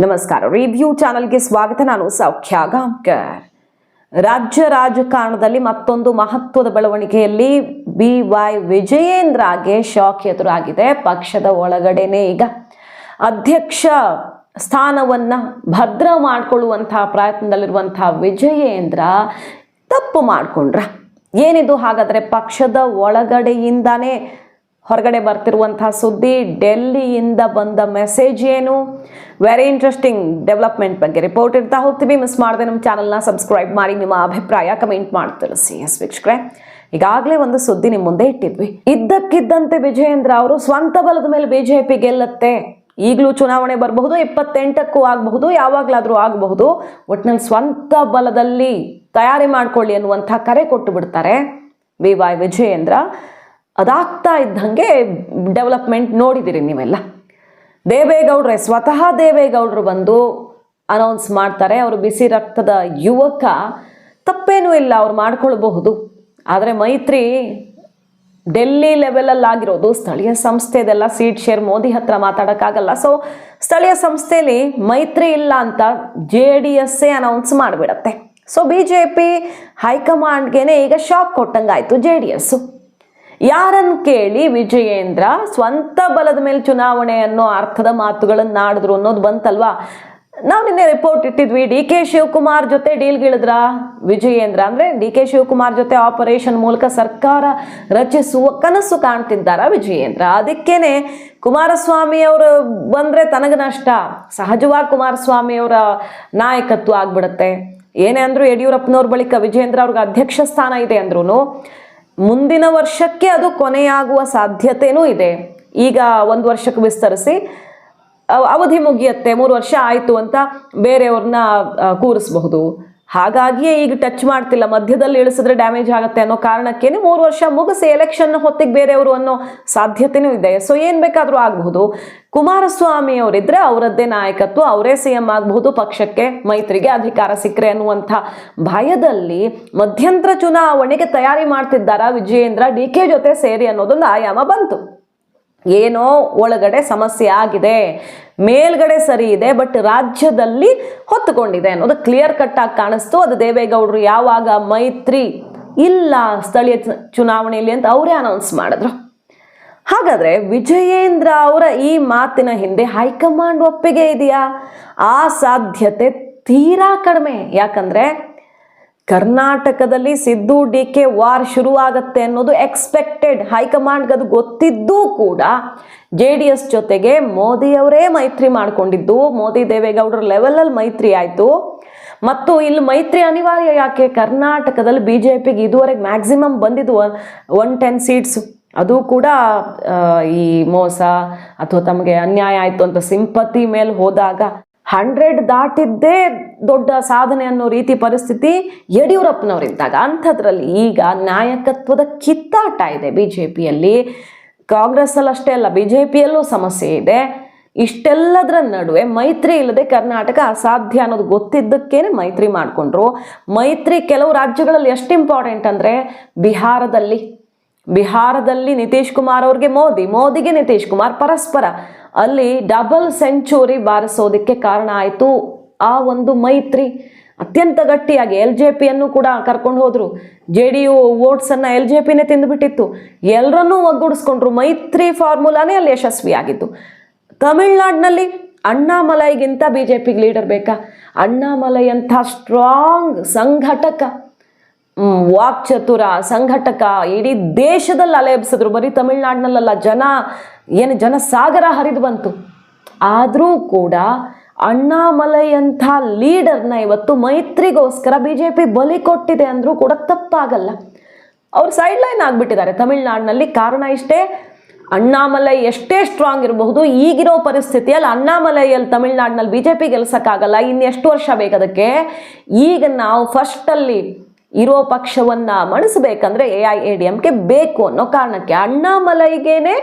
ನಮಸ್ಕಾರ. ರಿವ್ಯೂ ಚಾನಲ್ಗೆ ಸ್ವಾಗತ. ನಾನು ಸೌಖ್ಯ ಗಾಂಕರ್ ರಾಜ್ಯ ರಾಜಕಾರಣದಲ್ಲಿ ಮತ್ತೊಂದು ಮಹತ್ವದ ಬೆಳವಣಿಗೆಯಲ್ಲಿ ಬಿ ವೈ ವಿಜಯೇಂದ್ರಗೆ ಶಾಕ್ ಎದುರಾಗಿದೆ. ಪಕ್ಷದ ಒಳಗಡೆನೆ ಈಗ ಅಧ್ಯಕ್ಷ ಸ್ಥಾನವನ್ನ ಭದ್ರ ಮಾಡಿಕೊಳ್ಳುವಂತಹ ಪ್ರಯತ್ನದಲ್ಲಿರುವಂತಹ ವಿಜಯೇಂದ್ರ ತಪ್ಪು ಮಾಡಿಕೊಂಡ್ರ. ಏನಿದು? ಹಾಗಾದ್ರೆ ಪಕ್ಷದ ಒಳಗಡೆಯಿಂದಾನೇ ಹೊರಗಡೆ ಬರ್ತಿರುವಂತಹ ಸುದ್ದಿ ಡೆಲ್ಲಿಯಿಂದ ಬಂದ ಮೆಸೇಜ್ ಏನು? ವೆರಿ ಇಂಟ್ರೆಸ್ಟಿಂಗ್ ಡೆವಲಪ್ಮೆಂಟ್ ಬಗ್ಗೆ ರಿಪೋರ್ಟ್ ಇಡ್ತಾ ಹೋಗ್ತೀವಿ. ಮಿಸ್ ಮಾಡದೆ ನಮ್ಮ ಚಾನಲ್ನ ಸಬ್ಸ್ಕ್ರೈಬ್ ಮಾಡಿ, ನಿಮ್ಮ ಅಭಿಪ್ರಾಯ ಕಮೆಂಟ್ ಮಾಡಿ ತಿಳಿಸಿ ಎಸ್ ವೀಕ್ಷಕರೇ. ಈಗಾಗಲೇ ಒಂದು ಸುದ್ದಿ ನಿಮ್ಮ ಮುಂದೆ ಇಟ್ಟಿದ್ವಿ. ಇದ್ದಕ್ಕಿದ್ದಂತೆ ವಿಜಯೇಂದ್ರ ಅವರು ಸ್ವಂತ ಬಲದ ಮೇಲೆ ಬಿಜೆಪಿ ಗೆಲ್ಲತ್ತೆ. ಈಗಲೂ ಚುನಾವಣೆ ಬರಬಹುದು, ಇಪ್ಪತ್ತೆಂಟಕ್ಕೂ ಆಗಬಹುದು, ಯಾವಾಗಲಾದರೂ ಆಗಬಹುದು. ಒಟ್ಟಿನಲ್ಲಿ ಸ್ವಂತ ಬಲದಲ್ಲಿ ತಯಾರಿ ಮಾಡ್ಕೊಳ್ಳಿ ಅನ್ನುವಂಥ ಕರೆ ಕೊಟ್ಟು ಬಿಡ್ತಾರೆ. ವಿ ವಿಜಯೇಂದ್ರ. ಅದಾಗ್ತಾ ಇದ್ದಂಗೆ ಡೆವಲಪ್ಮೆಂಟ್ ನೋಡಿದಿರಿ ನೀವೆಲ್ಲ. ದೇವೇಗೌಡರೇ, ಸ್ವತಃ ದೇವೇಗೌಡರು ಬಂದು ಅನೌನ್ಸ್ ಮಾಡ್ತಾರೆ, ಅವರು ಬಿಸಿ ರಕ್ತದ ಯುವಕ. ತಪ್ಪೇನೂ ಇಲ್ಲ, ಅವ್ರು ಮಾಡ್ಕೊಳ್ಬಹುದು. ಆದರೆ ಮೈತ್ರಿ ಡೆಲ್ಲಿ ಲೆವೆಲಲ್ಲಿ ಆಗಿರೋದು ಸ್ಥಳೀಯ ಸಂಸ್ಥೆದೆಲ್ಲ ಸೀಟ್ ಶೇರ್ ಮೋದಿ ಹತ್ರ ಮಾತಾಡೋಕ್ಕಾಗಲ್ಲ. ಸೊ ಸ್ಥಳೀಯ ಸಂಸ್ಥೆಯಲ್ಲಿ ಮೈತ್ರಿ ಇಲ್ಲ ಅಂತ ಜೆ ಡಿ ಎಸ್ಸೇ ಅನೌನ್ಸ್ ಮಾಡಿಬಿಡತ್ತೆ. ಸೊ ಬಿ ಜೆ ಪಿ ಹೈಕಮಾಂಡ್ಗೇನೆ ಈಗ ಶಾಕ್ ಕೊಟ್ಟಂಗಾಯಿತು ಜೆ ಡಿ ಎಸ್ಸು. ಯಾರನ್ನು ಕೇಳಿ ವಿಜಯೇಂದ್ರ ಸ್ವಂತ ಬಲದ ಮೇಲೆ ಚುನಾವಣೆ ಅನ್ನೋ ಅರ್ಥದ ಮಾತುಗಳನ್ನು ಆಡಿದ್ರು ಅನ್ನೋದು ಬಂತಲ್ವಾ? ನಾವು ನಿನ್ನೆ ರಿಪೋರ್ಟ್ ಇಟ್ಟಿದ್ವಿ, ಡಿ ಕೆ ಶಿವಕುಮಾರ್ ಜೊತೆ ಡೀಲ್ಗಿಳಿದ್ರ ವಿಜಯೇಂದ್ರ ಅಂದ್ರೆ ಡಿ ಕೆ ಶಿವಕುಮಾರ್ ಜೊತೆ ಆಪರೇಷನ್ ಮೂಲಕ ಸರ್ಕಾರ ರಚಿಸುವ ಕನಸು ಕಾಣ್ತಿದ್ದಾರ ವಿಜಯೇಂದ್ರ? ಅದಕ್ಕೇನೆ ಕುಮಾರಸ್ವಾಮಿ ಅವರು ಬಂದ್ರೆ ತನಗ ನಷ್ಟ. ಸಹಜವಾಗಿ ಕುಮಾರಸ್ವಾಮಿ ಅವರ ನಾಯಕತ್ವ ಆಗ್ಬಿಡುತ್ತೆ. ಏನೇ ಅಂದ್ರು ಯಡಿಯೂರಪ್ಪನವ್ರ ಬಳಿಕ ವಿಜಯೇಂದ್ರ ಅವ್ರಿಗೆ ಅಧ್ಯಕ್ಷ ಸ್ಥಾನ ಇದೆ ಅಂದ್ರೂ ಮುಂದಿನ ವರ್ಷಕ್ಕೆ ಅದು ಕೊನೆಯಾಗುವ ಸಾಧ್ಯತೆನೂ ಇದೆ. ಈಗ ಒಂದು ವರ್ಷಕ್ಕೆ ವಿಸ್ತರಿಸಿ ಅವಧಿ ಮುಗಿಯತ್ತೆ, ಮೂರು ವರ್ಷ ಆಯಿತು ಅಂತ ಬೇರೆಯವ್ರನ್ನ ಕೂರಿಸಬಹುದು. ಹಾಗಾಗಿಯೇ ಈಗ ಟಚ್ ಮಾಡ್ತಿಲ್ಲ. ಮಧ್ಯದಲ್ಲಿ ಇಳಿಸಿದ್ರೆ ಡ್ಯಾಮೇಜ್ ಆಗುತ್ತೆ ಅನ್ನೋ ಕಾರಣಕ್ಕೇನೆ ಮೂರು ವರ್ಷ ಮುಗಿಸಿ ಎಲೆಕ್ಷನ್ ಹೊತ್ತಿಗೆ ಬೇರೆಯವರು ಅನ್ನೋ ಸಾಧ್ಯತೆನೂ ಇದೆ. ಸೊ ಏನು ಬೇಕಾದರೂ ಆಗಬಹುದು ಕುಮಾರಸ್ವಾಮಿ ಅವರಿದ್ರೆ ಅವರದ್ದೇ ನಾಯಕತ್ವ, ಅವರೇ ಸಿ ಎಂ ಆಗಬಹುದು ಪಕ್ಷಕ್ಕೆ ಮೈತ್ರಿಗೆ ಅಧಿಕಾರ ಸಿಕ್ಕರೆ ಅನ್ನುವಂಥ ಭಯದಲ್ಲಿ ಮಧ್ಯಂತರ ಚುನಾವಣೆಗೆ ತಯಾರಿ ಮಾಡ್ತಿದ್ದಾರಾ ವಿಜಯೇಂದ್ರ, ಡಿ ಕೆ ಜೊತೆ ಸೇರಿ ಅನ್ನೋದೊಂದು ಆಯಾಮ ಬಂತು. ಏನೋ ಒಳಗಡೆ ಸಮಸ್ಯೆ ಆಗಿದೆ, ಮೇಲ್ಗಡೆ ಸರಿ ಇದೆ ಬಟ್ ರಾಜ್ಯದಲ್ಲಿ ಹೊತ್ತುಕೊಂಡಿದೆ ಅನ್ನೋದು ಕ್ಲಿಯರ್ ಕಟ್ ಆಗಿ ಕಾಣಿಸ್ತು. ಅದು ದೇವೇಗೌಡರು ಯಾವಾಗ ಮೈತ್ರಿ ಇಲ್ಲ ಸ್ಥಳೀಯ ಚುನಾವಣೆಯಲ್ಲಿ ಅಂತ ಅವರೇ ಅನೌನ್ಸ್ ಮಾಡಿದ್ರು. ಹಾಗಾದ್ರೆ ವಿಜಯೇಂದ್ರ ಅವರ ಈ ಮಾತಿನ ಹಿಂದೆ ಹೈಕಮಾಂಡ್ ಒಪ್ಪಿಗೆ ಇದೆಯಾ? ಆ ಸಾಧ್ಯತೆ ತೀರಾ ಕಡಿಮೆ. ಯಾಕಂದ್ರೆ ಕರ್ನಾಟಕದಲ್ಲಿ ಸಿದ್ದು ಡಿ ಕೆ ವಾರ್ ಶುರುವಾಗತ್ತೆ ಅನ್ನೋದು ಎಕ್ಸ್ಪೆಕ್ಟೆಡ್ ಹೈಕಮಾಂಡ್ಗೆ ಅದು ಗೊತ್ತಿದ್ದೂ ಕೂಡ ಜೆ ಡಿ ಎಸ್ ಜೊತೆಗೆ ಮೋದಿಯವರೇ ಮೈತ್ರಿ ಮಾಡಿಕೊಂಡಿದ್ದು. ಮೋದಿ ದೇವೇಗೌಡರ ಲೆವೆಲಲ್ಲಿ ಮೈತ್ರಿ ಆಯಿತು. ಮತ್ತು ಇಲ್ಲಿ ಮೈತ್ರಿ ಅನಿವಾರ್ಯ ಯಾಕೆ? ಕರ್ನಾಟಕದಲ್ಲಿ ಬಿ ಜೆ ಪಿಗೆ ಇದುವರೆಗೆ ಮ್ಯಾಕ್ಸಿಮಮ್ ಬಂದಿದ್ದು ಒನ್ ಟೆನ್ ಸೀಟ್ಸ್ ಅದು ಕೂಡ ಈ ಮೋಸ ಅಥವಾ ತಮಗೆ ಅನ್ಯಾಯ ಆಯಿತು ಅಂತ ಸಿಂಪತಿ ಮೇಲೆ ಹೋದಾಗ ಹಂಡ್ರೆಡ್ ದಾಟಿದ್ದೇ ದೊಡ್ಡ ಸಾಧನೆ ಅನ್ನೋ ರೀತಿ ಪರಿಸ್ಥಿತಿ ಯಡಿಯೂರಪ್ಪನವರಿದ್ದಾಗ. ಅಂಥದ್ರಲ್ಲಿ ಈಗ ನಾಯಕತ್ವದ ಕಿತ್ತಾಟ ಇದೆ ಬಿ ಜೆ ಪಿಯಲ್ಲಿ ಕಾಂಗ್ರೆಸ್ಸಲ್ಲಿ ಅಷ್ಟೇ ಅಲ್ಲ ಬಿ ಜೆ ಪಿಯಲ್ಲೂ ಸಮಸ್ಯೆ ಇದೆ. ಇಷ್ಟೆಲ್ಲದರ ನಡುವೆ ಮೈತ್ರಿ ಇಲ್ಲದೆ ಕರ್ನಾಟಕ ಅಸಾಧ್ಯ ಅನ್ನೋದು ಗೊತ್ತಿದ್ದಕ್ಕೇನೆ ಮೈತ್ರಿ ಮಾಡಿಕೊಂಡ್ರು. ಮೈತ್ರಿ ಕೆಲವು ರಾಜ್ಯಗಳಲ್ಲಿ ಎಷ್ಟು ಇಂಪಾರ್ಟೆಂಟ್ ಅಂದರೆ ಬಿಹಾರದಲ್ಲಿ. ಬಿಹಾರದಲ್ಲಿ ನಿತೀಶ್ ಕುಮಾರ್ ಅವ್ರಿಗೆ ಮೋದಿ, ಮೋದಿಗೆ ನಿತೀಶ್ ಕುಮಾರ್ ಪರಸ್ಪರ. ಅಲ್ಲಿ ಡಬಲ್ ಸೆಂಚುರಿ ಬಾರಿಸೋದಕ್ಕೆ ಕಾರಣ ಆಯಿತು. ಆ ಒಂದು ಮೈತ್ರಿ ಅತ್ಯಂತ ಗಟ್ಟಿಯಾಗಿ ಎಲ್ ಜೆ ಪಿಯನ್ನು ಕೂಡ ಕರ್ಕೊಂಡು ಹೋದರು. ಜೆ ಡಿ ಯು ವೋಟ್ಸನ್ನು ಎಲ್ ಜೆ ಪಿನೇ ತಿಂದುಬಿಟ್ಟಿತ್ತು ಎಲ್ಲರನ್ನೂ ಒಗ್ಗೂಡಿಸ್ಕೊಂಡ್ರು. ಮೈತ್ರಿ ಫಾರ್ಮುಲಾನೇ ಅಲ್ಲಿ ಯಶಸ್ವಿಯಾಗಿತ್ತು. ತಮಿಳ್ನಾಡಿನಲ್ಲಿ ಅಣ್ಣಾಮಲೈಗಿಂತ ಬಿ ಜೆ ಪಿಗೆ ಲೀಡರ್ ಬೇಕಾ? ಅಣ್ಣಾಮಲೈ ಅಂಥ ಸ್ಟ್ರಾಂಗ್ ಸಂಘಟಕ ವಾಕ್ಚತುರ, ಸಂಘಟಕ ಇಡೀ ದೇಶದಲ್ಲಿ ಅಲೆ ಎಬ್ಸಿದ್ರು ಬರೀ ತಮಿಳ್ನಾಡಿನಲ್ಲ ಜನ ಏನು ಜನಸಾಗರ ಹರಿದು ಬಂತು. ಆದರೂ ಕೂಡ ಅಣ್ಣಾಮಲೈಯಂಥ ಲೀಡರ್ನ ಇವತ್ತು ಮೈತ್ರಿಗೋಸ್ಕರ ಬಿ ಜೆ ಪಿ ಬಲಿ ಕೊಟ್ಟಿದೆ ಅಂದರೂ ಕೂಡ ತಪ್ಪಾಗಲ್ಲ. ಅವರು ಸೈಡ್ ಲೈನ್ ಆಗಿಬಿಟ್ಟಿದ್ದಾರೆ ತಮಿಳ್ನಾಡಿನಲ್ಲಿ. ಕಾರಣ ಇಷ್ಟೇ, ಅಣ್ಣಾಮಲೈ ಎಷ್ಟೇ ಸ್ಟ್ರಾಂಗ್ ಇರಬಹುದು, ಈಗಿರೋ ಪರಿಸ್ಥಿತಿಯಲ್ಲಿ ಅಣ್ಣಾಮಲೈಯಲ್ಲಿ ತಮಿಳ್ನಾಡಿನಲ್ಲಿ ಬಿ ಜೆ ಪಿ ಗೆಲ್ಸೋಕ್ಕಾಗಲ್ಲ. ಇನ್ನೆಷ್ಟು ವರ್ಷ ಬೇಕದಕ್ಕೆ ಈಗ ನಾವು ಫಸ್ಟಲ್ಲಿ ಇರೋ ಪಕ್ಷವನ್ನು ಮಣಿಸ್ಬೇಕಂದ್ರೆ ಎ ಐ ಎ ಡಿ ಎಮ್ಗೆ ಬೇಕು ಅನ್ನೋ ಕಾರಣಕ್ಕೆ ಅಣ್ಣಾಮಲೈಗೇನೆ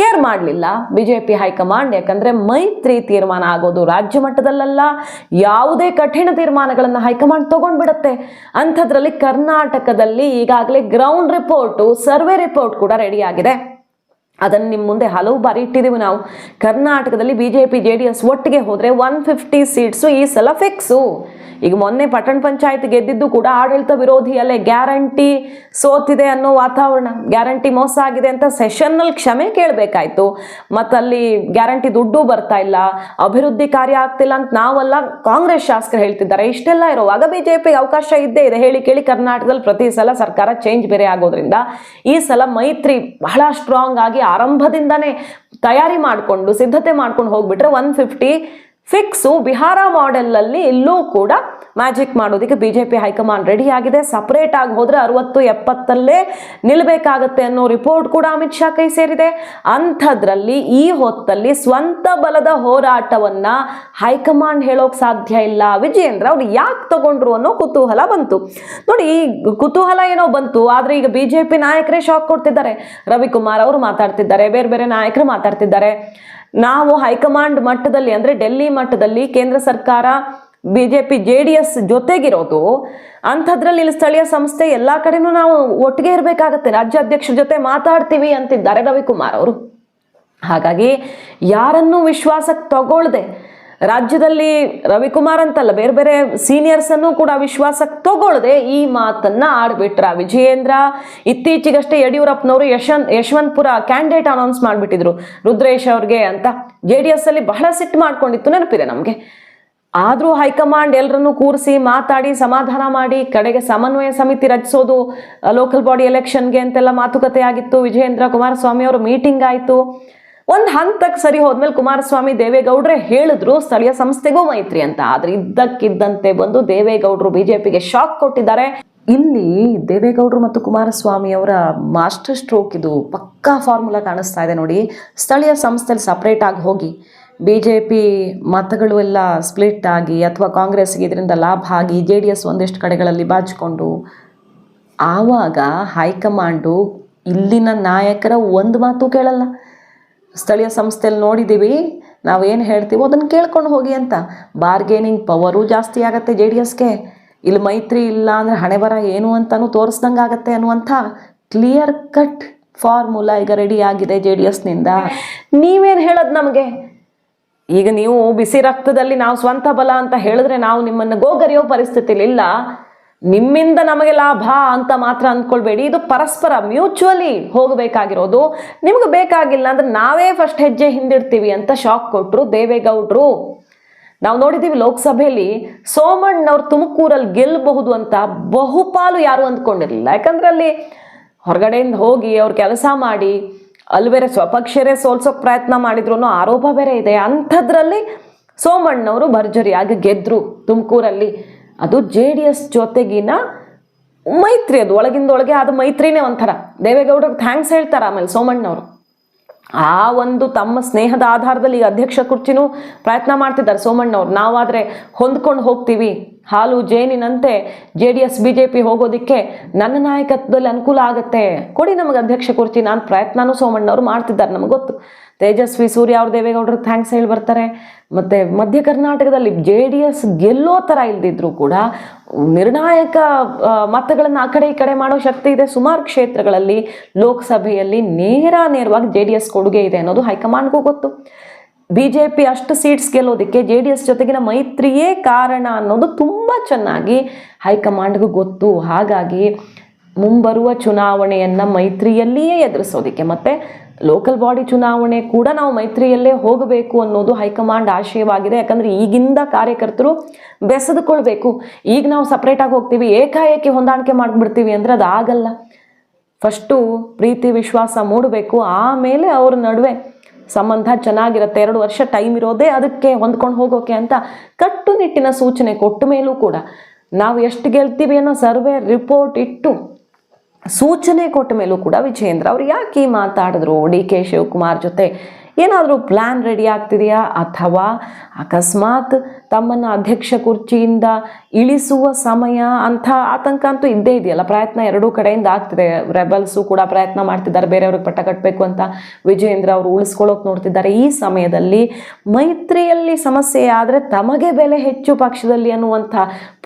ಕೇರ್ ಮಾಡಲಿಲ್ಲ. B J P high command ಯಾಕಂದರೆ ಮೈತ್ರಿ ತೀರ್ಮಾನ ಆಗೋದು ರಾಜ್ಯ ಮಟ್ಟದಲ್ಲೆಲ್ಲ, ಯಾವುದೇ ಕಠಿಣ ತೀರ್ಮಾನಗಳನ್ನು ಹೈಕಮಾಂಡ್ ತಗೊಂಡ್ಬಿಡುತ್ತೆ. ಅಂಥದ್ರಲ್ಲಿ ಕರ್ನಾಟಕದಲ್ಲಿ ಈಗಾಗಲೇ ಗ್ರೌಂಡ್ ರಿಪೋರ್ಟು ಸರ್ವೆ ರಿಪೋರ್ಟ್ ಕೂಡ ರೆಡಿಯಾಗಿದೆ ಅದನ್ನು ನಿಮ್ಮ ಮುಂದೆ ಹಲವು ಬಾರಿ ಇಟ್ಟಿದ್ದೀವಿ ನಾವು. ಕರ್ನಾಟಕದಲ್ಲಿ B J P J D S ಒಟ್ಟಿಗೆ ಹೋದರೆ ಒನ್ ಫಿಫ್ಟಿ ಸೀಟ್ಸು ಈ ಸಲ ಫಿಕ್ಸು ಈಗ ಮೊನ್ನೆ ಪಟ್ಟಣ ಪಂಚಾಯತ್ ಗೆದ್ದಿದ್ದು ಕೂಡ ಆಡಳಿತ ವಿರೋಧಿಯಲ್ಲೇ ಗ್ಯಾರಂಟಿ ಸೋತಿದೆ ಅನ್ನೋ ವಾತಾವರಣ, ಗ್ಯಾರಂಟಿ ಮೋಸ ಆಗಿದೆ ಅಂತ ಸೆಷನ್ನಲ್ಲಿ ಕ್ಷಮೆ ಕೇಳಬೇಕಾಯ್ತು. ಮತ್ತಲ್ಲಿ ಗ್ಯಾರಂಟಿ ದುಡ್ಡು ಬರ್ತಾ ಇಲ್ಲ, ಅಭಿವೃದ್ಧಿ ಕಾರ್ಯ ಆಗ್ತಿಲ್ಲ ಅಂತ ನಾವೆಲ್ಲ ಕಾಂಗ್ರೆಸ್ ಶಾಸಕರು ಹೇಳ್ತಿದ್ದಾರೆ. ಇಷ್ಟೆಲ್ಲ ಇರುವಾಗ ಬಿಜೆಪಿಗೆ ಅವಕಾಶ ಇದ್ದೇ ಇದೆ. ಹೇಳಿ ಕೇಳಿ ಕರ್ನಾಟಕದಲ್ಲಿ ಪ್ರತಿ ಸಲ ಸರ್ಕಾರ ಚೇಂಜ್ ಬೇರೆ ಆಗೋದ್ರಿಂದ ಈ ಸಲ ಮೈತ್ರಿ ಬಹಳ ಸ್ಟ್ರಾಂಗ್ ಆಗಿ ಆರಂಭದಿಂದನೇ ತಯಾರಿ ಮಾಡಿಕೊಂಡು, ಸಿದ್ಧತೆ ಮಾಡ್ಕೊಂಡು ಹೋಗ್ಬಿಟ್ರೆ ಒನ್ ಫಿಫ್ಟಿ ಫಿಕ್ಸು ಬಿಹಾರ ಮಾಡೆಲ್ನಲ್ಲಿ ಇಲ್ಲೂ ಕೂಡ ಮ್ಯಾಜಿಕ್ ಮಾಡೋದಕ್ಕೆ B J P high command ready ಆಗಿದೆ ಸಪ್ರೇಟ್ ಆಗಿ ಹೋದ್ರೆ ಅರವತ್ತು ಎಪ್ಪತ್ತಲ್ಲೇ ನಿಲ್ಲಬೇಕಾಗತ್ತೆ ಅನ್ನೋ ರಿಪೋರ್ಟ್ ಕೂಡ ಅಮಿತ್ ಶಾ ಕೈ ಸೇರಿದೆ. ಅಂಥದ್ರಲ್ಲಿ ಈ ಹೊತ್ತಲ್ಲಿ ಸ್ವಂತ ಬಲದ ಹೋರಾಟವನ್ನ ಹೈಕಮಾಂಡ್ ಹೇಳೋಕೆ ಸಾಧ್ಯ ಇಲ್ಲ. ವಿಜಯೇಂದ್ರ ಅವ್ರು ಯಾಕೆ ತಗೊಂಡ್ರು ಅನ್ನೋ ಕುತೂಹಲ ಬಂತು. ನೋಡಿ, ಈ ಕುತೂಹಲ ಏನೋ ಬಂತು, ಆದ್ರೆ ಈಗ ಬಿಜೆಪಿ ನಾಯಕರೇ ಶಾಕ್ ಕೊಡ್ತಿದ್ದಾರೆ. ರವಿಕುಮಾರ್ ಅವರು ಮಾತಾಡ್ತಿದ್ದಾರೆ, ಬೇರೆ ಬೇರೆ ನಾಯಕರು ಮಾತಾಡ್ತಿದ್ದಾರೆ. ನಾವು ಹೈಕಮಾಂಡ್ ಮಟ್ಟದಲ್ಲಿ ಅಂದ್ರೆ ಡೆಲ್ಲಿ ಮಟ್ಟದಲ್ಲಿ ಕೇಂದ್ರ ಸರ್ಕಾರ, ಬಿಜೆಪಿ ಜೆ ಡಿ ಎಸ್ ಜೊತೆಗಿರೋದು, ಅಂಥದ್ರಲ್ಲಿ ಇಲ್ಲಿ ಸ್ಥಳೀಯ ಸಂಸ್ಥೆ ಎಲ್ಲಾ ಕಡೆನೂ ನಾವು ಒಟ್ಟಿಗೆ ಇರಬೇಕಾಗತ್ತೆ. ರಾಜ್ಯಾಧ್ಯಕ್ಷರ ಜೊತೆ ಮಾತಾಡ್ತೀವಿ ಅಂತಿದ್ದಾರೆ ರವಿಕುಮಾರ್ ಅವರು. ಹಾಗಾಗಿ ಯಾರನ್ನೂ ವಿಶ್ವಾಸಕ್ಕೆ ತಗೊಳ್ದೆ ರಾಜ್ಯದಲ್ಲಿ ರವಿಕುಮಾರ್ ಅಂತಲ್ಲ, ಬೇರೆ ಬೇರೆ ಸೀನಿಯರ್ಸ್ ಅನ್ನು ಕೂಡ ವಿಶ್ವಾಸಕ್ಕೆ ತಗೊಳ್ಳದೆ ಈ ಮಾತನ್ನ ಆಡ್ಬಿಟ್ರ. ವಿಜಯೇಂದ್ರ ಇತ್ತೀಚೆಗಷ್ಟೇ ಯಡಿಯೂರಪ್ಪನವರು ಯಶವಂತ್ ಯಶವಂತಪುರ ಕ್ಯಾಂಡಿಡೇಟ್ ಅನೌನ್ಸ್ ಮಾಡಿಬಿಟ್ಟಿದ್ರು. ರುದ್ರೇಶ್ ಅವ್ರಿಗೆ ಅಂತ. ಜೆ ಡಿ ಎಸ್ ಅಲ್ಲಿ ಬಹಳ ಸಿಟ್ಟು ಮಾಡ್ಕೊಂಡಿತ್ತು, ನೆನಪಿದೆ ನಮಗೆ. ಆದರೂ ಹೈಕಮಾಂಡ್ ಎಲ್ಲರನ್ನೂ ಕೂರಿಸಿ ಮಾತಾಡಿ, ಸಮಾಧಾನ ಮಾಡಿ, ಕಡೆಗೆ ಸಮನ್ವಯ ಸಮಿತಿ ರಚಿಸೋದು ಲೋಕಲ್ ಬಾಡಿ ಎಲೆಕ್ಷನ್ಗೆ ಅಂತೆಲ್ಲ ಮಾತುಕತೆ ಆಗಿತ್ತು ವಿಜಯೇಂದ್ರ ಕುಮಾರಸ್ವಾಮಿ ಅವರು ಮೀಟಿಂಗ್ ಆಯಿತು. ಒಂದು ಹಂತಕ್ಕೆ ಸರಿ ಹೋದ್ಮೇಲೆ ಕುಮಾರಸ್ವಾಮಿ ದೇವೇಗೌಡ್ರೆ ಹೇಳಿದ್ರು, ಸ್ಥಳೀಯ ಸಂಸ್ಥೆಗೂ ಮೈತ್ರಿ ಅಂತ. ಆದ್ರೆ ಇದ್ದಕ್ಕಿದ್ದಂತೆ ಬಂದು ದೇವೇಗೌಡರು ಬಿಜೆಪಿಗೆ ಶಾಕ್ ಕೊಟ್ಟಿದ್ದಾರೆ. ಇಲ್ಲಿ ದೇವೇಗೌಡರು ಮತ್ತು ಕುಮಾರಸ್ವಾಮಿ ಅವರ ಮಾಸ್ಟರ್ ಸ್ಟ್ರೋಕ್ ಇದು ಪಕ್ಕಾ ಫಾರ್ಮುಲಾ ಕಾಣಿಸ್ತಾ ಇದೆ ನೋಡಿ. ಸ್ಥಳೀಯ ಸಂಸ್ಥೆಲಿ ಸಪ್ರೇಟ್ ಆಗಿ ಹೋಗಿ. ಬಿ ಜೆ ಪಿ ಮತಗಳು ಎಲ್ಲ ಸ್ಪ್ಲಿಟ್ ಆಗಿ ಅಥವಾ ಕಾಂಗ್ರೆಸ್ಗೆ ಇದರಿಂದ ಲಾಭ ಆಗಿ ಜೆ ಡಿ ಎಸ್ ಒಂದಿಷ್ಟು ಕಡೆಗಳಲ್ಲಿ ಬಾಚಿಕೊಂಡು ಆವಾಗ ಹೈಕಮಾಂಡು ಇಲ್ಲಿನ ನಾಯಕರ ಒಂದು ಮಾತು ಕೇಳಲ್ಲ. ಸ್ಥಳೀಯ ಸಂಸ್ಥೆಯಲ್ಲಿ ನೋಡಿದ್ದೀವಿ ನಾವೇನು ಹೇಳ್ತೀವೋ ಅದನ್ನು ಕೇಳ್ಕೊಂಡು ಹೋಗಿ ಅಂತ. ಬಾರ್ಗೇನಿಂಗ್ ಪವರು ಜಾಸ್ತಿ ಆಗುತ್ತೆ ಜೆ ಡಿ ಎಸ್ಗೆ. ಇಲ್ಲಿ ಮೈತ್ರಿ ಇಲ್ಲ ಅಂದರೆ ಹಣೆ ಬರ ಏನು ಅಂತಲೂ ತೋರಿಸ್ದಂಗೆ ಆಗತ್ತೆ ಅನ್ನುವಂಥ ಕ್ಲಿಯರ್ ಕಟ್ ಫಾರ್ಮುಲಾ ಈಗ ರೆಡಿ ಆಗಿದೆ ಜೆ ಡಿ ಎಸ್ನಿಂದ. ನೀವೇನು ಹೇಳೋದು ನಮಗೆ? ಈಗ ನೀವು ಬಿಸಿ ರಕ್ತದಲ್ಲಿ ನಾವು ಸ್ವಂತ ಬಲ ಅಂತ ಹೇಳಿದ್ರೆ ನಾವು ನಿಮ್ಮನ್ನು ಗೋಗರಿಯೋ ಪರಿಸ್ಥಿತಿಲಿ ಇಲ್ಲ ನಿಮ್ಮಿಂದ ನಮಗೆ ಲಾಭ ಅಂತ ಮಾತ್ರ ಅಂದ್ಕೊಳ್ಬೇಡಿ. ಇದು ಪರಸ್ಪರ ಮ್ಯೂಚುವಲಿ ಹೋಗಬೇಕಾಗಿರೋದು. ನಿಮ್ಗೆ ಬೇಕಾಗಿಲ್ಲ ಅಂದ್ರೆ ನಾವೇ ಫಸ್ಟ್ ಹೆಜ್ಜೆ ಹಿಂದಿಡ್ತೀವಿ ಅಂತ ಶಾಕ್ ಕೊಟ್ಟರು ದೇವೇಗೌಡರು. ನಾವು ನೋಡಿದ್ದೀವಿ ಲೋಕಸಭೆಯಲ್ಲಿ ಸೋಮಣ್ಣವ್ರು ತುಮಕೂರಲ್ಲಿ ಗೆಲ್ಲಬಹುದು ಅಂತ ಬಹುಪಾಲು ಯಾರು ಅಂದ್ಕೊಂಡಿರಲಿಲ್ಲ. ಯಾಕಂದ್ರೆ ಅಲ್ಲಿ ಹೊರಗಡೆಯಿಂದ ಹೋಗಿ ಅವ್ರ ಕೆಲಸ ಮಾಡಿ ಅಲ್ಲಿ ಬೇರೆ ಸ್ವಪಕ್ಷರೇ ಸೋಲ್ಸೋಕೆ ಪ್ರಯತ್ನ ಮಾಡಿದ್ರು ಆರೋಪ ಬೇರೆ ಇದೆ. ಅಂಥದ್ರಲ್ಲಿ ಸೋಮಣ್ಣವರು ಭರ್ಜರಿಯಾಗಿ ಗೆದ್ರು ತುಮಕೂರಲ್ಲಿ. ಅದು ಜೆ ಡಿ ಎಸ್ ಜೊತೆಗಿನ ಮೈತ್ರಿ ಅದು. ಒಳಗಿಂದ ಒಳಗೆ ಅದು ಮೈತ್ರಿನೇ ಒಂಥರ. ದೇವೇಗೌಡರಿಗೆ ಥ್ಯಾಂಕ್ಸ್ ಹೇಳ್ತಾರೆ ಆಮೇಲೆ ಸೋಮಣ್ಣವರು. ಆ ಒಂದು ತಮ್ಮ ಸ್ನೇಹದ ಆಧಾರದಲ್ಲಿ ಈಗ ಅಧ್ಯಕ್ಷ ಕುರ್ಚಿನೂ ಪ್ರಯತ್ನ ಮಾಡ್ತಿದ್ದಾರೆ ಸೋಮಣ್ಣವ್ರು. ನಾವಾದರೆ ಹೊಂದ್ಕೊಂಡು ಹೋಗ್ತೀವಿ. ಹಾಲು ಜೇನಿನಂತೆ J D S B J P ಹೋಗೋದಕ್ಕೆ ನನ್ನ ನಾಯಕತ್ವದಲ್ಲಿ ಅನುಕೂಲ ಆಗುತ್ತೆ. ಕೊಡಿ ನಮಗೆ ಅಧ್ಯಕ್ಷ ಕುರ್ಚಿ, ನಾನು ಪ್ರಯತ್ನನೂ ಸೋಮಣ್ಣವರು ಮಾಡ್ತಿದ್ದಾರೆ ನಮಗೆ ಗೊತ್ತು. ತೇಜಸ್ವಿ, ಸೂರ್ಯ ಅವ್ರ ದೇವೇಗೌಡರಿಗೆ ಥ್ಯಾಂಕ್ಸ್ ಹೇಳಿ ಬರ್ತಾರೆ ಮತ್ತು ಮಧ್ಯ ಕರ್ನಾಟಕದಲ್ಲಿ ಜೆ ಡಿ ಎಸ್ ಗೆಲ್ಲೋ ಥರ ಇಲ್ದಿದ್ರೂ ಕೂಡ ನಿರ್ಣಾಯಕ ಮತಗಳನ್ನು ಆ ಕಡೆ ಈ ಕಡೆ ಮಾಡೋ ಶಕ್ತಿ ಇದೆ. ಸುಮಾರು ಕ್ಷೇತ್ರಗಳಲ್ಲಿ ಲೋಕಸಭೆಯಲ್ಲಿ ನೇರ ನೇರವಾಗಿ ಜೆ ಡಿ ಎಸ್ ಕೊಡುಗೆ ಇದೆ ಅನ್ನೋದು ಹೈಕಮಾಂಡ್ಗೂ ಗೊತ್ತು. ಬಿ ಜೆ ಅಷ್ಟು ಸೀಟ್ಸ್ ಗೆಲ್ಲೋದಕ್ಕೆ ಜೆ ಡಿ ಎಸ್ ಜೊತೆಗಿನ ಮೈತ್ರಿಯೇ ಕಾರಣ ಅನ್ನೋದು ತುಂಬ ಚೆನ್ನಾಗಿ ಹೈಕಮಾಂಡ್ಗೂ ಗೊತ್ತು. ಹಾಗಾಗಿ ಮುಂಬರುವ ಚುನಾವಣೆಯನ್ನು ಮೈತ್ರಿಯಲ್ಲಿಯೇ ಎದುರಿಸೋದಕ್ಕೆ ಮತ್ತು ಲೋಕಲ್ ಬಾಡಿ ಚುನಾವಣೆ ಕೂಡ ನಾವು ಮೈತ್ರಿಯಲ್ಲೇ ಹೋಗಬೇಕು ಅನ್ನೋದು ಹೈಕಮಾಂಡ್ ಆಶಯವಾಗಿದೆ. ಯಾಕಂದರೆ ಈಗಿಂದ ಕಾರ್ಯಕರ್ತರು ಬೆಸೆದುಕೊಳ್ಬೇಕು. ಈಗ ನಾವು ಸಪ್ರೇಟಾಗಿ ಹೋಗ್ತೀವಿ, ಏಕಾಏಕಿ ಹೊಂದಾಣಿಕೆ ಮಾಡಿಬಿಡ್ತೀವಿ ಅಂದರೆ ಅದು ಆಗಲ್ಲ ಫಸ್ಟು ಪ್ರೀತಿ, ವಿಶ್ವಾಸ ಮೂಡಬೇಕು. ಆಮೇಲೆ ಅವ್ರ ನಡುವೆ ಸಂಬಂಧ ಚೆನ್ನಾಗಿರುತ್ತೆ, ಎರಡು ವರ್ಷ ಟೈಮ್ ಇರೋದೇ ಅದಕ್ಕೆ ಹೊಂದ್ಕೊಂಡು ಹೋಗೋಕೆ ಅಂತ ಕಟ್ಟುನಿಟ್ಟಿನ ಸೂಚನೆ ಕೊಟ್ಟ ಮೇಲೂ ಕೂಡ ನಾವು ಎಷ್ಟು ಗೆಲ್ತೀವಿ ಅನ್ನೋ ಸರ್ವೆ ರಿಪೋರ್ಟ್ ಇಟ್ಟು ಸೂಚನೆ ಕೊಟ್ಟ ಮೇಲೂ ಕೂಡ ವಿಜಯೇಂದ್ರ ಅವ್ರು ಯಾಕೆ ಮಾತಾಡಿದ್ರು? ಡಿ ಕೆ ಶಿವಕುಮಾರ್ ಜೊತೆ ಏನಾದರೂ ಪ್ಲ್ಯಾನ್ ರೆಡಿ ಆಗ್ತಿದೆಯಾ ಅಥವಾ ಅಕಸ್ಮಾತ್ ತಮ್ಮನ್ನ ಅಧ್ಯಕ್ಷ ಕುರ್ಚಿಯಿಂದ ಇಳಿಸುವ ಸಮಯ ಅಂಥ ಆತಂಕ ಅಂತೂ ಇದ್ದೇ ಇದೆಯಲ್ಲ. ಪ್ರಯತ್ನ ಎರಡೂ ಕಡೆಯಿಂದ ಆಗ್ತಿದೆ. ರೆಬಲ್ಸು ಕೂಡ ಪ್ರಯತ್ನ ಮಾಡ್ತಿದ್ದಾರೆ. ಬೇರೆಯವ್ರಿಗೆ ಪಟ್ಟ ಕಟ್ಟಬೇಕು ಅಂತ ವಿಜಯೇಂದ್ರ ಅವರು ಉಳಿಸ್ಕೊಳ್ಳೋಕೆ ನೋಡ್ತಿದ್ದಾರೆ. ಈ ಸಮಯದಲ್ಲಿ ಮೈತ್ರಿಯಲ್ಲಿ ಸಮಸ್ಯೆ ಆದರೆ ತಮಗೆ ಬೆಲೆ ಹೆಚ್ಚು ಪಕ್ಷದಲ್ಲಿ ಅನ್ನುವಂಥ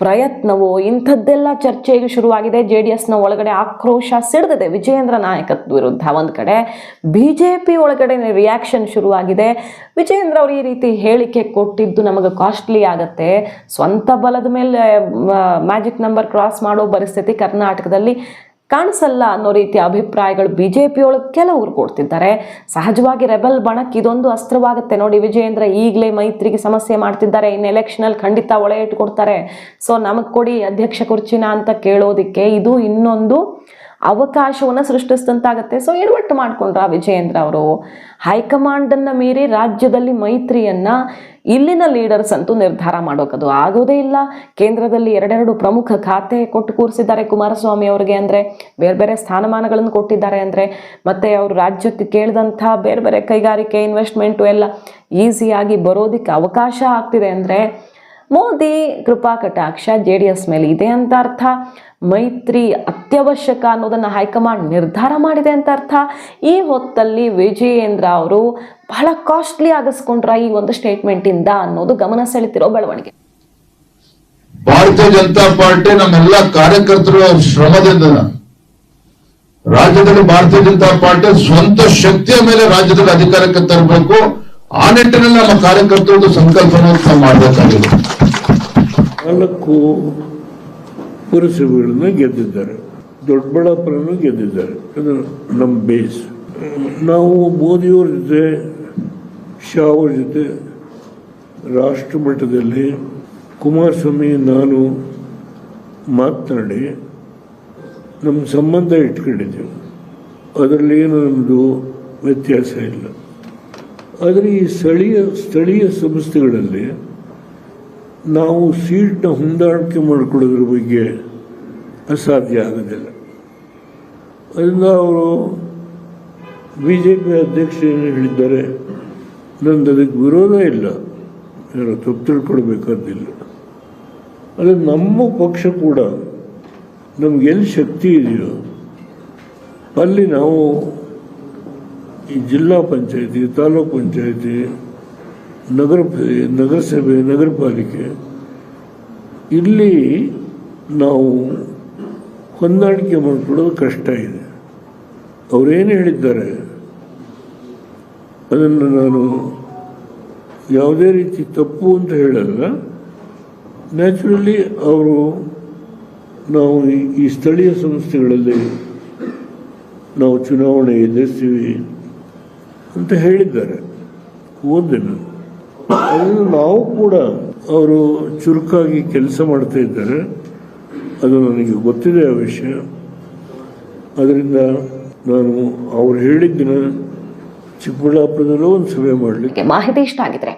ಪ್ರಯತ್ನವೋ ಇಂಥದ್ದೆಲ್ಲ ಚರ್ಚೆಗೆ ಶುರುವಾಗಿದೆ. ಜೆ ಡಿ ಎಸ್ನ ಒಳಗಡೆ ಆಕ್ರೋಶ ಸಿಡಿದಿದೆ. ವಿಜಯೇಂದ್ರ ನಾಯಕತ್ವ ವಿರುದ್ಧ ಒಂದು ಕಡೆ ಬಿ ಜೆ ಪಿ ಒಳಗಡೆ ರಿಯಾಕ್ಷನ್ ಶುರುವಾಗಿದೆ. ವಿಜಯೇಂದ್ರ ಅವರು ಈ ರೀತಿ ಹೇಳಿಕೆ ಕೊಟ್ಟಿದ್ದು ನಮಗೆ ಕಾಸ್ಟ್ಲಿ ಆಗುತ್ತೆ. ಸ್ವಂತ ಬಲದ ಮೇಲೆ ಮ್ಯಾಜಿಕ್ ನಂಬರ್ ಕ್ರಾಸ್ ಮಾಡೋ ಪರಿಸ್ಥಿತಿ ಕರ್ನಾಟಕದಲ್ಲಿ ಕಾಣಿಸಲ್ಲ ಅನ್ನೋ ರೀತಿಯ ಅಭಿಪ್ರಾಯಗಳು ಬಿ ಜೆ ಪಿಯೊಳಗೆ ಕೆಲವರು ಕೊಡ್ತಿದ್ದಾರೆ. ಸಹಜವಾಗಿ ರೆಬಲ್ ಬಣಕ್ಕೆ ಇದೊಂದು ಅಸ್ತ್ರವಾಗುತ್ತೆ ನೋಡಿ ವಿಜಯೇಂದ್ರ ಈಗಲೇ ಮೈತ್ರಿಗೆ ಸಮಸ್ಯೆ ಮಾಡ್ತಿದ್ದಾರೆ. ಇನ್ನು ಎಲೆಕ್ಷನಲ್ಲಿ ಖಂಡಿತ ಒಳೆ ಇಟ್ಕೊಡ್ತಾರೆ. ಸೊ ನಮಗೆ ಕೊಡಿ ಅಧ್ಯಕ್ಷ ಕುರ್ಚಿನ ಅಂತ ಕೇಳೋದಕ್ಕೆ ಇದು ಇನ್ನೊಂದು ಅವಕಾಶವನ್ನು ಸೃಷ್ಟಿಸಿದಂತಾಗತ್ತೆ. ಸೊ ಎಡವಟ್ಟು ಮಾಡ್ಕೊಂಡ್ರ ವಿಜಯೇಂದ್ರ ಅವರು. ಹೈಕಮಾಂಡನ್ನು ಮೀರಿ ರಾಜ್ಯದಲ್ಲಿ ಮೈತ್ರಿಯನ್ನು ಇಲ್ಲಿನ ಲೀಡರ್ಸ್ ಅಂತೂ ನಿರ್ಧಾರ ಮಾಡೋಕದು ಆಗೋದೇ ಇಲ್ಲ. ಕೇಂದ್ರದಲ್ಲಿ ಎರಡೆರಡು ಪ್ರಮುಖ ಖಾತೆ ಕೊಟ್ಟು ಕೂರಿಸಿದ್ದಾರೆ ಕುಮಾರಸ್ವಾಮಿ ಅವರಿಗೆ ಅಂದರೆ, ಬೇರೆ ಬೇರೆ ಸ್ಥಾನಮಾನಗಳನ್ನು ಕೊಟ್ಟಿದ್ದಾರೆ ಅಂದರೆ, ಮತ್ತು ಅವರು ರಾಜ್ಯಕ್ಕೆ ಕೇಳಿದಂಥ ಬೇರೆ ಬೇರೆ ಕೈಗಾರಿಕೆ ಇನ್ವೆಸ್ಟ್ಮೆಂಟು ಎಲ್ಲ ಈಸಿಯಾಗಿ ಬರೋದಕ್ಕೆ ಅವಕಾಶ ಆಗ್ತಿದೆ ಅಂದರೆ, ಮೋದಿ ಕೃಪಾ ಕಟಾಕ್ಷ ಜೆ ಡಿ ಎಸ್ ಮೇಲೆ ಇದೆ ಅಂತ ಅರ್ಥ. ಮೈತ್ರಿ ಅತ್ಯವಶ್ಯಕ ಅನ್ನೋದನ್ನು ಹೈಕಮಾಂಡ್ ನಿರ್ಧಾರ ಮಾಡಿದೆ ಅಂತ ಅರ್ಥ. ಈ ಹೊತ್ತಲ್ಲಿ ವಿಜಯೇಂದ್ರ ಅವರು ಬಹಳ ಕಾಸ್ಟ್ಲಿ ಆಗಿಸ್ಕೊಂಡ್ರ ಈ ಒಂದು ಸ್ಟೇಟ್ಮೆಂಟಿಂದ ಅನ್ನೋದು ಗಮನ ಸೆಳೆತಿರೋ ಬೆಳವಣಿಗೆ. ಭಾರತೀಯ ಜನತಾ ಪಾರ್ಟಿ ನಮ್ಮೆಲ್ಲ ಕಾರ್ಯಕರ್ತರು ಅವ್ರ ಶ್ರಮದಿಂದ ರಾಜ್ಯದಲ್ಲಿ ಭಾರತೀಯ ಜನತಾ ಪಾರ್ಟಿ ಸ್ವಂತ ಶಕ್ತಿಯ ಮೇಲೆ ರಾಜ್ಯದಲ್ಲಿ ಅಧಿಕಾರಕ್ಕೆ ತರಬೇಕು. ಆ ನಿಟ್ಟಿನಲ್ಲಿ ನಮ್ಮ ಕಾರ್ಯಕರ್ತರದ್ದು ಸಂಕಲ್ಪವನ್ನು ನಾವು ಮಾಡಬೇಕಾಗಿದೆ. ಪುರಸಭೆಗಳನ್ನ ಗೆದ್ದಿದ್ದಾರೆ. ದೊಡ್ಡಬಳ್ಳಾಪುರನು ಗೆದ್ದಿದ್ದಾರೆ. ಅದು ನಮ್ಮ ಬೇಸ್ ನಾವು ಮೋದಿಯವ್ರ ಜೊತೆ ಶಾ ಅವ್ರ ಜೊತೆ ರಾಷ್ಟ್ರ ಮಟ್ಟದಲ್ಲಿ ಕುಮಾರಸ್ವಾಮಿ ನಾನು ಮಾತನಾಡಿ ನಮ್ಮ ಸಂಬಂಧ ಇಟ್ಕೊಂಡಿದ್ದೆವು. ಅದರಲ್ಲಿ ಏನು ನಮ್ಮದು ವ್ಯತ್ಯಾಸ ಇಲ್ಲ. ಆದರೆ ಈ ಸ್ಥಳೀಯ ಸ್ಥಳೀಯ ಸಂಸ್ಥೆಗಳಲ್ಲಿ ನಾವು ಸೀಟ್ನ ಹೊಂದಾಣಿಕೆ ಮಾಡಿಕೊಳ್ಳೋದ್ರ ಬಗ್ಗೆ ಅಸಾಧ್ಯ ಆಗೋದಿಲ್ಲ. ಅದರಿಂದ ಅವರು ಬಿ ಜೆ ಪಿ ಅಧ್ಯಕ್ಷ ಏನು ಹೇಳಿದ್ದಾರೆ? ನಂದು ಅದಕ್ಕೆ ವಿರೋಧ ಇಲ್ಲ. ಏನು ತಪ್ಪು ತಿಳ್ಕೊಳ್ಬೇಕಾದಿಲ್ಲ ಆದರೆ ನಮ್ಮ ಪಕ್ಷ ಕೂಡ ನಮಗೆಲ್ಲಿ ಶಕ್ತಿ ಇದೆಯೋ, ಅಲ್ಲಿ ನಾವು ಈ ಜಿಲ್ಲಾ ಪಂಚಾಯಿತಿ, ತಾಲೂಕು ಪಂಚಾಯತಿ ನಗರ ನಗರಸಭೆ ನಗರ ಪಾಲಿಕೆ. ಇಲ್ಲಿ ನಾವು ಹೊಂದಾಣಿಕೆ ಮಾಡಿಕೊಳ್ಳೋದು ಕಷ್ಟ ಇದೆ. ಅವರೇನು ಹೇಳಿದ್ದಾರೆ? ಅದನ್ನು ನಾನು ಯಾವುದೇ ರೀತಿ ತಪ್ಪು ಅಂತ ಹೇಳಲ್ಲ. ನ್ಯಾಚುರಲಿ ಅವರು ನಾವು ಈ- ಈ ಸ್ಥಳೀಯ ಸಂಸ್ಥೆಗಳಲ್ಲಿ ನಾವು ಚುನಾವಣೆ ಎದುರಿಸ್ತೀವಿ ಅಂತ ಹೇಳಿದ್ದಾರೆ. ನಾನು. ಅದನ್ನು ನಾವು ಕೂಡ ಅವರು ಚುರುಕಾಗಿ ಕೆಲಸ ಮಾಡ್ತಾ ಇದ್ದಾರೆ. ಅದು ನನಗೆ ಗೊತ್ತಿದೆ ಆ ವಿಷಯ. ಅದರಿಂದ ನಾನು ಅವ್ರು ಹೇಳಿದ್ದಿನ ಚಿಕ್ಕಬಳ್ಳಾಪುರದಲ್ಲೂ ಒಂದು ಸಭೆ ಮಾಡಲಿಕ್ಕೆ ಮಾಹಿತಿ ಇಷ್ಟ ಆಗಿದ್ರೆ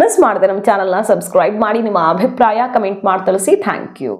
ಮಿಸ್ ಮಾಡಿದೆ ನಮ್ಮ ಚಾನಲ್ನ ಸಬ್ಸ್ಕ್ರೈಬ್ ಮಾಡಿ, ನಿಮ್ಮ ಅಭಿಪ್ರಾಯ ಕಮೆಂಟ್ ಮಾಡಿ ತಿಳಿಸಿ ಥ್ಯಾಂಕ್ ಯು